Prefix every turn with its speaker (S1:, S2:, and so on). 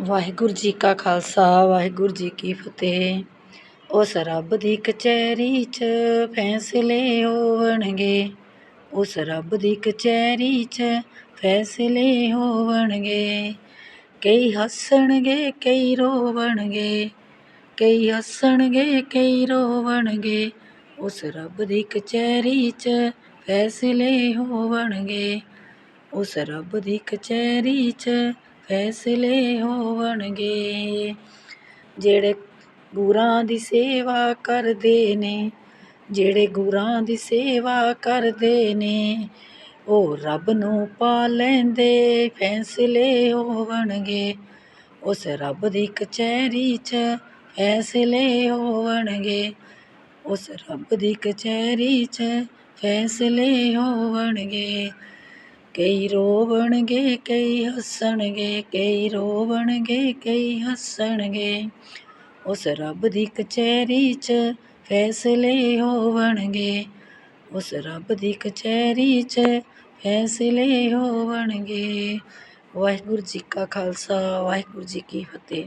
S1: ਵਾਹਿਗੁਰੂ ਜੀ ਕਾ ਖਾਲਸਾ, ਵਾਹਿਗੁਰੂ ਜੀ ਕੀ ਫਤਿਹ। ਉਸ ਰੱਬ ਦੀ ਕਚਹਿਰੀ 'ਚ ਫੈਸਲੇ ਹੋਵਣਗੇ। ਉਸ ਰੱਬ ਦੀ ਕਚਹਿਰੀ 'ਚ ਫੈਸਲੇ ਹੋਵਣਗੇ। ਕਈ ਹੱਸਣਗੇ, ਕਈ ਰੋਵਣਗੇ। ਕਈ ਹੱਸਣਗੇ, ਕਈ ਰੋਵਣਗੇ। ਉਸ ਰੱਬ ਦੀ ਕਚਹਿਰੀ 'ਚ ਫੈਸਲੇ ਹੋਵਣਗੇ। ਉਸ ਰੱਬ ਦੀ ਕਚਹਿਰੀ 'ਚ ਫੈਸਲੇ ਹੋਵਣਗੇ। ਜਿਹੜੇ ਗੁਰਾਂ ਦੀ ਸੇਵਾ ਕਰਦੇ ਨੇ, ਜਿਹੜੇ ਗੁਰਾਂ ਦੀ ਸੇਵਾ ਕਰਦੇ ਨੇ, ਉਹ ਰੱਬ ਨੂੰ ਪਾ ਲੈਂਦੇ ਫੈਸਲੇ ਹੋਵਣਗੇ। ਉਸ ਰੱਬ ਦੀ ਕਚਹਿਰੀ 'ਚ ਫੈਸਲੇ ਹੋਵਣਗੇ। ਉਸ ਰੱਬ ਦੀ ਕਚਹਿਰੀ 'ਚ ਫੈਸਲੇ ਹੋਵਣਗੇ। ਕਈ ਰੋਵਣਗੇ, ਕਈ ਹੱਸਣਗੇ, ਕਈ ਰੋਵਣਗੇ, ਕਈ ਹੱਸਣਗੇ। ਉਸ ਰੱਬ ਦੀ ਕਚਹਿਰੀ 'ਚ ਫੈਸਲੇ ਹੋਵਣਗੇ। ਉਸ ਰੱਬ ਦੀ ਕਚਹਿਰੀ 'ਚ ਫੈਸਲੇ ਹੋਵਣਗੇ। ਵਾਹਿਗੁਰੂ ਜੀ ਕਾ ਖਾਲਸਾ, ਵਾਹਿਗੁਰੂ ਜੀ ਕੀ ਫਤਿਹ।